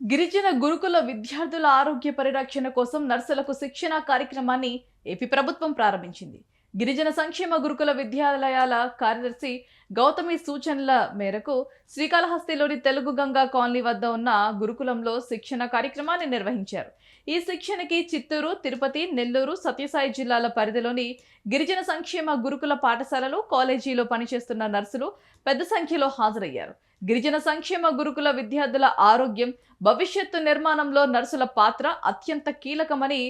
గిరిజన గురుకుల విద్యార్థుల ఆరోగ్య పరిరక్షణ కోసం నర్సులకు శిక్షణ కార్యక్రమాన్ని ఏపీ ప్రభుత్వం ప్రారంభించింది. గిరిజన సంక్షేమ గురుకుల విద్యాలయాల కార్యదర్శి గౌతమి సూచనల మేరకు శ్రీకాళహస్తిలోని తెలుగు గంగా కాలనీ వద్ద ఉన్న గురుకులంలో శిక్షణ కార్యక్రమాన్ని నిర్వహించారు. ఈ శిక్షణకి చిత్తూరు తిరుపతి నెల్లూరు సత్యసాయి జిల్లాల పరిధిలోని గిరిజన సంక్షేమ గురుకుల పాఠశాలలు కాలేజీలో పనిచేస్తున్న నర్సులు పెద్ద సంఖ్యలో హాజరయ్యారు. గిరిజన సంక్షేమ గురుకుల విద్యార్థుల ఆరోగ్యం భవిష్యత్తు నిర్మాణంలో నర్సుల పాత్ర అత్యంత కీలకమని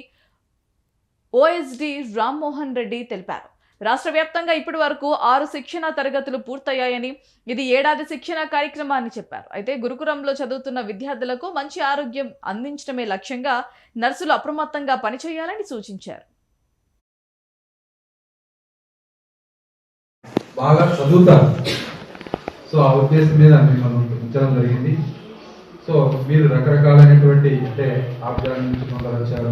ఓఎస్డి రామ్మోహన్ రెడ్డి తెలిపారు. రాష్ట్ర వ్యాప్తంగా ఇప్పటి వరకు ఆరు శిక్షణ తరగతులు పూర్తయ్యాయని ఇది ఏడాది శిక్షణ కార్యక్రమాన్ని చెప్పారు. అయితే గురుకులంలో చదువుతున్న విద్యార్థులకు మంచి ఆరోగ్యం అందించడమే లక్ష్యంగా నర్సులు అప్రమత్తంగా పనిచేయాలని సూచించారు. బాగా చదువుతారు. సో ఆ ఉద్దేశం మీద మిమ్మల్ని ఉంచడం జరిగింది. సో మీరు రకరకాలైనటువంటి అంటే ఆఫ్ఘాన్ నుంచి కొందరు వచ్చారు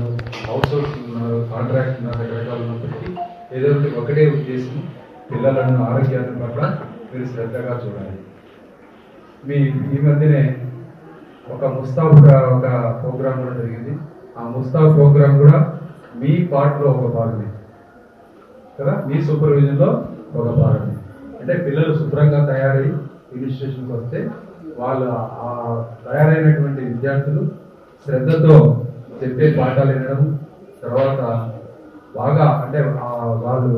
అవుట్ సోర్సింగ్ ఉన్నారు కాంట్రాక్ట్ ఉన్నారు రకరకాలు ఉన్నప్పటికీ ఏదో ఒకటి ఒకటే ఉద్దేశం పిల్లలను ఆరోగ్యాన్ని పట్ల మీరు శ్రద్ధగా చూడాలి. మీ ఈ మధ్యనే ఒక ముస్తాబ్ ఒక- ఒక ప్రోగ్రామ్ కూడా జరిగింది. ఆ ముస్తాబ్ ప్రోగ్రామ్ కూడా మీ పార్ట్లో ఒక భాగమే. కదా? మీ సూపర్విజన్లో ఒక భాగమే. అంటే పిల్లలు శుభ్రంగా తయారై ఇన్స్టిట్యూషన్కి వస్తే వాళ్ళు ఆ తయారైనటువంటి విద్యార్థులు శ్రద్ధతో చెప్పే పాఠాలు వినడం తర్వాత బాగా అంటే వాళ్ళు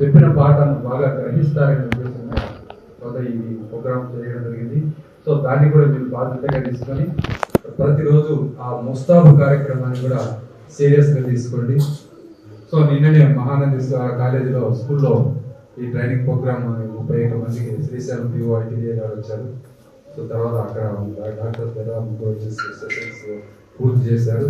చెప్పిన పాఠాలను బాగా గ్రహిస్తారనే ఉద్దేశంగా కొంత ఈ ప్రోగ్రామ్ చేయడం జరిగింది. సో దాన్ని కూడా మీరు బాధ్యతగా తీసుకొని ప్రతిరోజు ఆ ముస్తాబు కార్యక్రమాన్ని కూడా సీరియస్గా తీసుకోండి. సో నిన్ననే మహానంది కాలేజీలో స్కూల్లో ఈ ట్రైనింగ్ ప్రోగ్రామ్ ముప్పై ఒక్క మందికి శ్రీశైలం పిఓ ఐటీడీఏ గారు వచ్చారు. సో తర్వాత అక్కడ డాక్టర్ దగ్గర ముగ్గురు వచ్చేసి సెషన్స్ పూర్తి చేశారు.